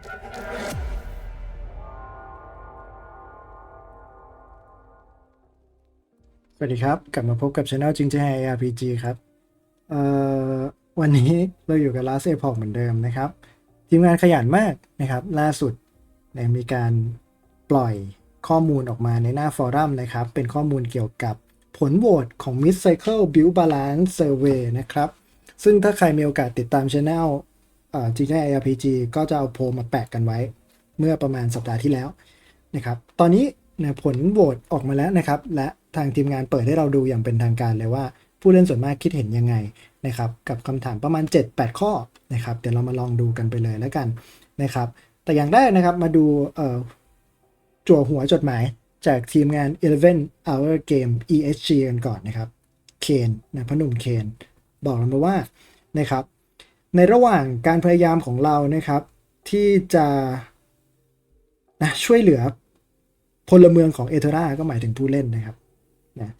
สวัสดีครับ กลับมาพบกับช anel จริงใจ ARPG ครับเอ่อวันนี้เราอยู่กับ Last Epoch เหมือนเดิมนะครับ ทีมงานขยันมากนะครับ ล่าสุดมีการปล่อยข้อมูลออกมาในหน้าฟอรัมนะครับ เป็นข้อมูลเกี่ยวกับผลโหวตของ Mid Cycle Build Balance Survey นะครับ ซึ่งถ้าใครมีโอกาสติดตามช anel จริงใจ ARPG ก็จะเอาโพลมาแปะกันไว้ เมื่อประมาณสัปดาห์ที่แล้วนะครับ ตอนนี้เนี่ยผลโหวตออกมาแล้วนะครับ และทางทีมงานเปิดให้เราดูอย่างเป็นทางการเลยว่า ผู้เล่นส่วนมากคิดเห็นยังไงนะครับ กับคำถามประมาณ 7-8 ข้อนะครับ เดี๋ยวเรามาลองดูกันไปเลยแล้วกันนะครับ แต่อย่างแรกนะครับมาดูเอ่อจั่วหัวจดหมายจากทีมงาน11 Hour Game ESG กันก่อนนะครับ เคนนะพนุ่มเคน บอกเรามาว่านะครับ ในระหว่างการพยายามของเรานะครับ ที่จะนะช่วยเหลือพลเมืองของเอเทราก็หมายถึงผู้เล่นนะครับนะ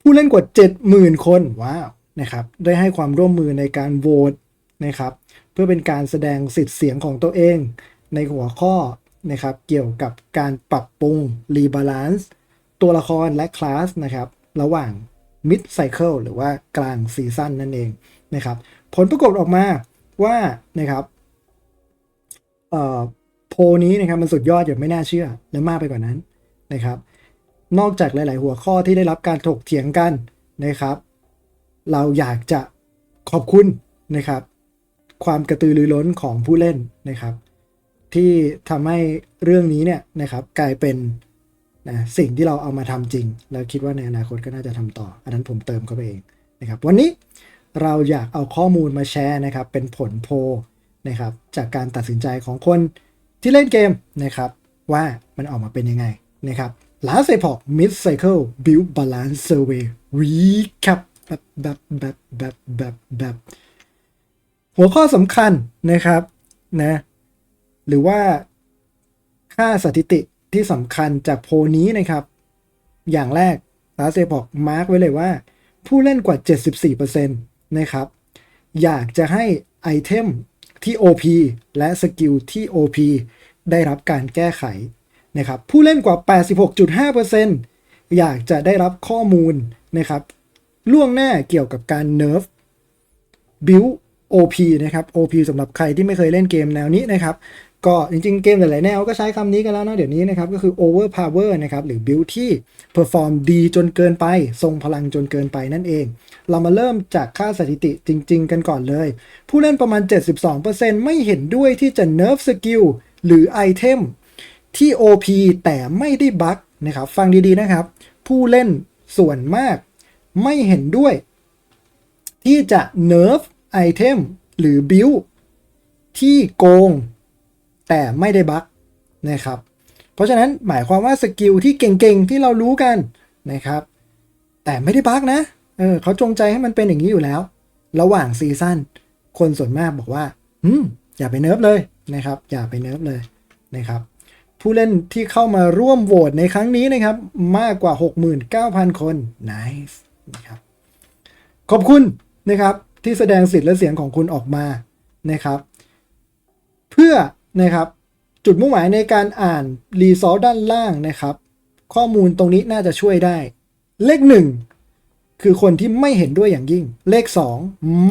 ผู้เล่นกว่า 70,000 คนว้าวนะครับได้ให้ความร่วมมือในการโหวตนะครับ เพื่อเป็นการแสดงสิทธิ์เสียงของตัวเอง ในหัวข้อนะครับ เกี่ยวกับการปรับปรุงรีบาลานซ์ตัวละครและคลาสนะครับ ระหว่าง mid cycle หรือว่ากลางซีซั่นนั่นเองนะครับ ผลปรากฏออกมาว่านะครับโพนี้นะครับมันสุดยอดอย่างไม่น่าเชื่อและมากไปกว่านั้นนะครับ นอกจากหลาย ๆ หัวข้อที่ได้รับการถกเถียงกันนะครับ เราอยากจะขอบคุณนะครับ ความกระตือรือร้นของผู้เล่นนะครับ ที่ทำให้เรื่องนี้เนี่ยนะครับกลายเป็นนะสิ่งที่เราเอามาทำจริง แล้วคิดว่าในอนาคตก็น่าจะทำต่อ อันนั้นผมเติมเข้าไปเองนะครับ วันนี้ เราอยากเอาข้อมูลมาแชร์นะครับ เป็นผลโพนะครับ จากการตัดสินใจของคนที่เล่นเกมนะครับ ว่ามันออกมาเป็นยังไงนะครับ Last Epoch Mid Cycle Build Balance Survey Recap แบบแบบแบบแบบแบบแบบหัวข้อสำคัญนะครับนะหรือว่าค่าสถิติที่สำคัญจากโพนี้นะครับ อย่างแรก Last Epoch มาร์กไว้เลยว่า ผู้เล่นกว่า 74%น นะครับ อยากจะให้ไอเทมที่ OP และสกิลที่ OP ได้รับการแก้ไขนะครับผู้เล่นกว่า 86.5%อยากจะได้รับข้อมูลนะครับล่วงหน้าเกี่ยวกับการ nerf build OP นะครับ OP สำหรับใครที่ไม่เคยเล่นเกมแนวนี้นะครับ ก็จริงๆ เกมหลายๆแนวก็ใช้คำนี้กันแล้วนะเดี๋ยวนี้นะครับ ก็คือ overpower นะครับ หรือ build ที่ perform ดีจนเกินไป ทรงพลังจนเกินไปนั่นเอง เรามาเริ่มจากค่าสถิติจริง ๆ กันก่อนเลย ผู้เล่นประมาณ 72%ไม่เห็นด้วยที่จะ nerf skill หรือไอเทมที่ OP แต่ไม่ได้บั๊กนะครับ ฟังดีๆนะครับ ผู้เล่นส่วนมากไม่เห็นด้วย ที่จะ nerf ไอเทมหรือ build ที่โกง แต่ไม่ได้บั๊กนะครับ เพราะฉะนั้นหมายความว่าสกิลที่เก่งๆ ที่เรารู้กันนะครับ แต่ไม่ได้บั๊กนะเออเขาจงใจให้มันเป็นอย่างนี้อยู่แล้ว ระหว่างซีซั่นคนส่วนมากบอกว่าอืมอย่าไปเนิร์ฟเลยนะครับ อย่าไปเนิร์ฟเลยนะครับ ผู้เล่นที่เข้ามาร่วมโหวตในครั้งนี้นะครับ มากกว่า 69,000 คน nice นะครับ ขอบคุณนะครับที่แสดงสิทธิ์และเสียงของคุณออกมานะครับ เพื่อ นะครับ จุดมุ่งหมายในการอ่านรีซอสด้านล่างนะครับ ข้อมูลตรงนี้น่าจะช่วยได้ เลขหนึ่งคือคนที่ไม่เห็นด้วยอย่างยิ่ง เลขสอง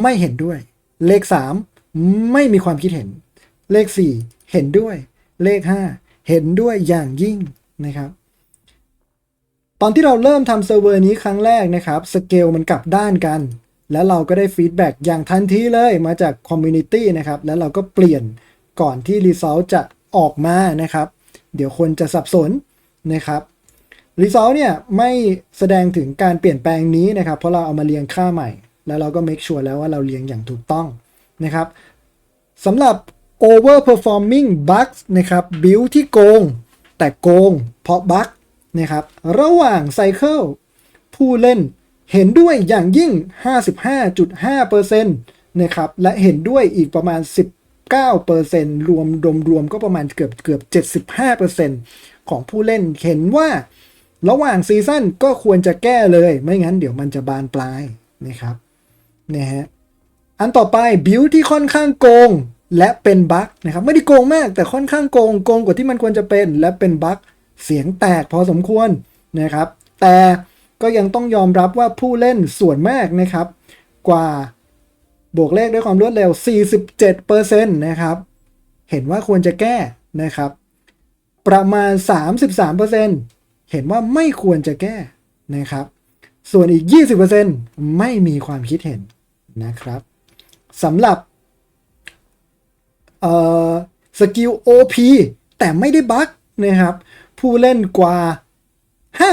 ไม่เห็นด้วย เลขสามไม่มีความคิดเห็น เลขสี่เห็นด้วย เลขห้าเห็นด้วยอย่างยิ่งนะครับตอนที่เราเริ่มทำเซิร์ฟเวอร์นี้ครั้งแรกนะครับสเกลมันกลับด้านกัน แล้วเราก็ได้ฟีดแบ็กอย่างทันทีเลยมาจากคอมมูนิตี้นะครับ แล้วเราก็เปลี่ยน ก่อนที่รีซอสจะออกมานะครับ เดี๋ยวคนจะสับสนนะครับรีซอสเนี่ยไม่แสดงถึงการเปลี่ยนแปลงนี้นะครับ เพราะเราเอามาเรียงค่าใหม่ แล้วเราก็ make sure แล้วว่าเราเรียงอย่างถูกต้องนะครับสำหรับ overperforming bugs นะครับ build ที่โกง แต่โกง เพราะบั๊กนะครับ ระหว่างไซเคิลผู้เล่นเห็นด้วยอย่างยิ่ง 55.5%นะครับ และเห็นด้วยอีกประมาณ 9%รวมรวมรวมก็ประมาณเกือบเกือบ 75%ของผู้เล่นเห็นว่า ระหว่างซีซั่นก็ควรจะแก้เลย ไม่งั้นเดี๋ยวมันจะบานปลายนะครับนะฮะอันต่อไปบิวที่ค่อนข้างโกงและเป็นบั๊กนะครับไม่ได้โกงมากแต่ค่อนข้างโกงโกงกว่าที่มันควรจะเป็น และเป็นบั๊กเสียงแตกพอสมควรนะครับ แต่ก็ยังต้องยอมรับว่าผู้เล่นส่วนมากนะครับ กว่า บวกเลขด้วยความรวดเร็ว 47%นะครับ เห็นว่าควรจะแก้นะครับ ประมาณ 33%เห็นว่าไม่ควรจะแก้นะครับ ส่วนอีก 20%ไม่มีความคิดเห็นนะครับสำหรับเอ่อสกิล OP แต่ไม่ได้บั๊กนะครับ ผู้เล่นกว่า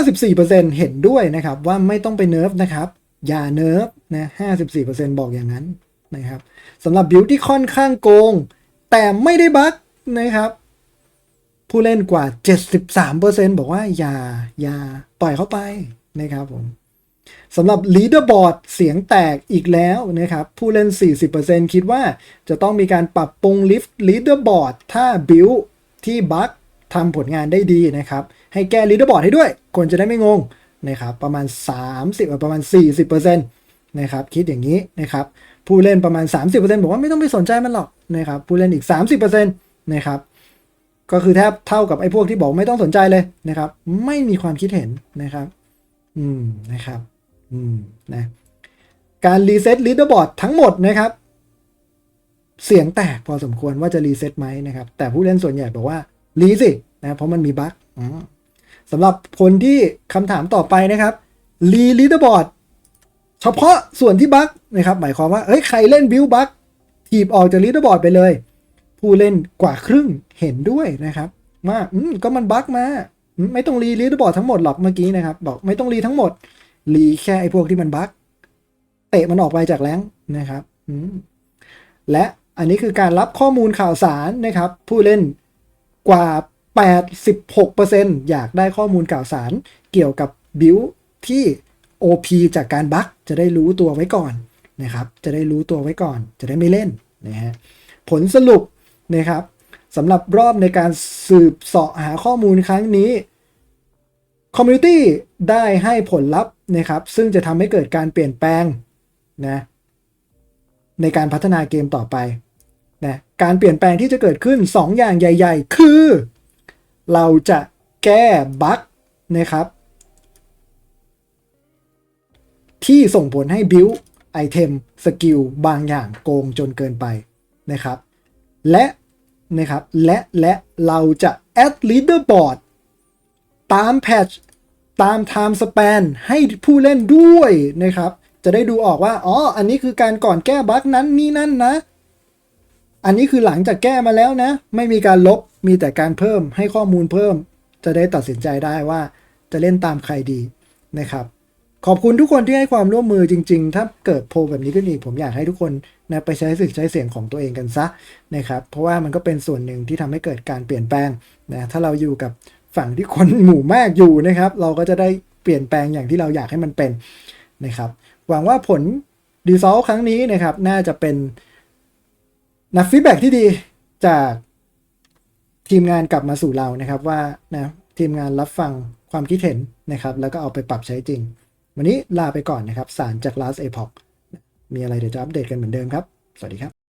54%เห็นด้วยนะครับ ว่าไม่ต้องไปเนิร์ฟนะครับ อย่าเนิร์ฟนะ 54%บอกอย่างนั้น นะครับสำหรับบิลที่ค่อนข้างโกง แต่ไม่ได้บั๊กนะครับ ผู้เล่นกว่า 73%บอกว่าอย่าอย่าปล่อยเข้าไปนะครับผมสำหรับ leaderboard เสียงแตกอีกแล้วนะครับ ผู้เล่น 40%คิดว่าจะต้องมีการปรับปรุง lift leaderboard ถ้า build ที่บั๊กทำผลงานได้ดีนะครับ ให้แก้ leaderboard ให้ด้วย คนจะได้ไม่งงนะครับ ประมาณ 30 ประมาณ 40%นะครับ คิดอย่างนี้นะครับ ผู้เล่นประมาณ 30%บอกว่าไม่ต้องไปสนใจมันหรอกนะครับผู้เล่นอีก 30%นะครับก็คือแทบเท่ากับไอ้พวกที่บอกไม่ต้องสนใจเลยนะครับ ไม่มีความคิดเห็นนะครับ อืมนะครับ อืมนะการรีเซ็ตลีดเดอร์บอร์ดทั้งหมดนะครับ เสียงแตกพอสมควรว่าจะรีเซ็ตไหมนะครับ แต่ผู้เล่นส่วนใหญ่บอกว่ารีสินะเพราะมันมีบั๊กสำหรับคนที่คำถามต่อไปนะครับรีลีดเดอร์บอร์ด เฉพาะส่วนที่บั๊กนะครับหมายความว่าเฮ้ยใครเล่นบิลบั๊กถีบออกจากลีดเดอร์บอร์ดไปเลย ผู้เล่นกว่าครึ่งเห็นด้วยนะครับว่าอืมก็มันบั๊กมาไม่ต้องรีลีดเดอร์บอร์ดทั้งหมดหรอกเมื่อกี้นะครับ บอกไม่ต้องรีทั้งหมดรีแค่ไอ้พวกที่มันบั๊กเตะมันออกไปจากแรงนะครับอืมและอันนี้คือการรับข้อมูลข่าวสารนะครับ ผู้เล่นกว่า 86%อยากได้ข้อมูลข่าวสารเกี่ยวกับบิลที่ OP จากการบั๊กจะได้รู้ตัวไว้ก่อนนะครับ จะได้รู้ตัวไว้ก่อน จะได้ไม่เล่นนะฮะผลสรุปนะครับสำหรับรอบในการสืบเสาะหาข้อมูลครั้งนี้คอมมูนิตี้ได้ให้ผลลัพธ์นะครับ ซึ่งจะทำให้เกิดการเปลี่ยนแปลงนะในการพัฒนาเกมต่อไปนะการเปลี่ยนแปลงที่จะเกิดขึ้น 2 อย่างใหญ่ ๆ คือ เราจะแก้บั๊กนะครับ ที่ส่งผลให้บิลไอเทมสกิลบางอย่างโกงจนเกินไปนะครับ และนะครับและและเราจะ add leaderboard ตามแพทชตาม time span ให้ผู้เล่นด้วยนะครับ จะได้ดูออกว่า อ๋อ อันนี้คือการก่อนแก้บั๊กนั้นนี่นั่นนะ อันนี้คือหลังจากแก้มาแล้วนะ ไม่มีการลบมีแต่การเพิ่มให้ข้อมูลเพิ่ม จะได้ตัดสินใจได้ว่าจะเล่นตามใครดีนะครับ ขอบคุณทุกคนที่ให้ความร่วมมือจริง ๆ ถ้าเกิดโพลแบบนี้ขึ้นอีก ผมอยากให้ทุกคนนะไปใช้สิทธิ์ใช้เสียงของตัวเองกันซะนะครับ เพราะว่ามันก็เป็นส่วนหนึ่งที่ทำให้เกิดการเปลี่ยนแปลงนะถ้าเราอยู่กับฝั่งที่คนหมู่มากอยู่นะครับ เราก็จะได้เปลี่ยนแปลงอย่างที่เราอยากให้มันเป็นนะครับ หวังว่าผลดีซอลครั้งนี้นะครับ น่าจะเป็นนักฟีดแบ็ที่ดีจากทีมงานกลับมาสู่เรานะครับว่านะทีมงานรับฟังความคิดเห็นนะครับ แล้วก็เอาไปปรับใช้จริง วันนี้ลาไปก่อนนะครับสารจาก Last Epoch มีอะไรเดี๋ยวจะอัปเดตกันเหมือนเดิมครับ สวัสดีครับ